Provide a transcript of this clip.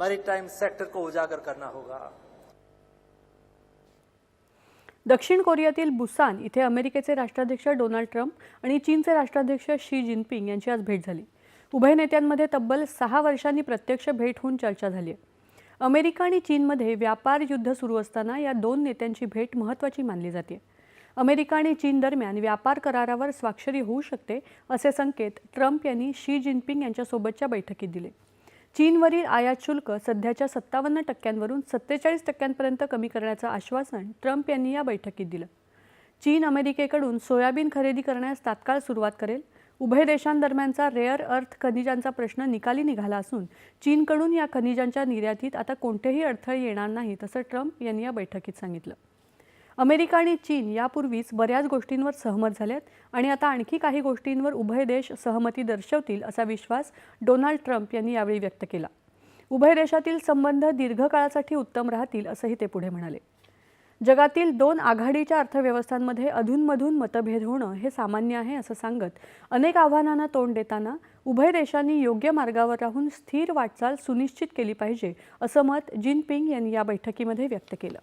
Maritime sector को उजागर करना होगा। दक्षिण कोरियातील बुसान इथे अमेरिकेचे राष्ट्राध्यक्ष डोनाल्ड ट्रम्प आणि चीनचे राष्ट्राध्यक्ष शी जिनपिंग यांची आज भेट झाली. उभय नेत्यांमध्ये तब्बल सहा वर्षांनी प्रत्यक्ष भेट होऊन चर्चा झाली आहे. अमेरिका आणि चीनमध्ये व्यापार युद्ध सुरू असताना या दोन नेत्यांची भेट महत्त्वाची मानली जाते. अमेरिका आणि चीन दरम्यान व्यापार करारावर स्वाक्षरी होऊ शकते असे संकेत ट्रम्प यांनी शी जिनपिंग यांच्यासोबतच्या बैठकीत दिले. चीनवरील आयात शुल्क सध्याच्या सत्तावन्न टक्क्यांवरून सत्तेचाळीस टक्क्यांपर्यंत कमी करण्याचं आश्वासन ट्रम्प यांनी या बैठकीत दिलं. चीन अमेरिकेकडून सोयाबीन खरेदी करण्यास तात्काळ सुरुवात करेल. उभय देशांदरम्यानचा रेअर अर्थ खनिजांचा प्रश्न निकाली निघाला असून चीनकडून या खनिजांच्या निर्यातीत आता कोणतेही अडथळे येणार नाहीत असं ट्रम्प यांनी या बैठकीत सांगितलं. अमेरिका आणि चीन यापूर्वीच बऱ्याच गोष्टींवर सहमत झालेत आणि आता आणखी काही गोष्टींवर उभय देश सहमती दर्शवतील असा विश्वास डोनाल्ड ट्रम्प यांनी यावेळी व्यक्त केला. उभय देशातील संबंध दीर्घकाळासाठी उत्तम राहतील असंही ते पुढे म्हणाले. जगातील दोन आघाडीच्या अर्थव्यवस्थांमध्ये अधूनमधून मतभेद होणं हे सामान्य आहे असं सांगत अनेक आव्हानांना तोंड देताना उभय देशांनी योग्य मार्गावर राहून स्थिर वाटचाल सुनिश्चित केली पाहिजे असं मत जिनपिंग यांनी या बैठकीमध्ये व्यक्त केलं.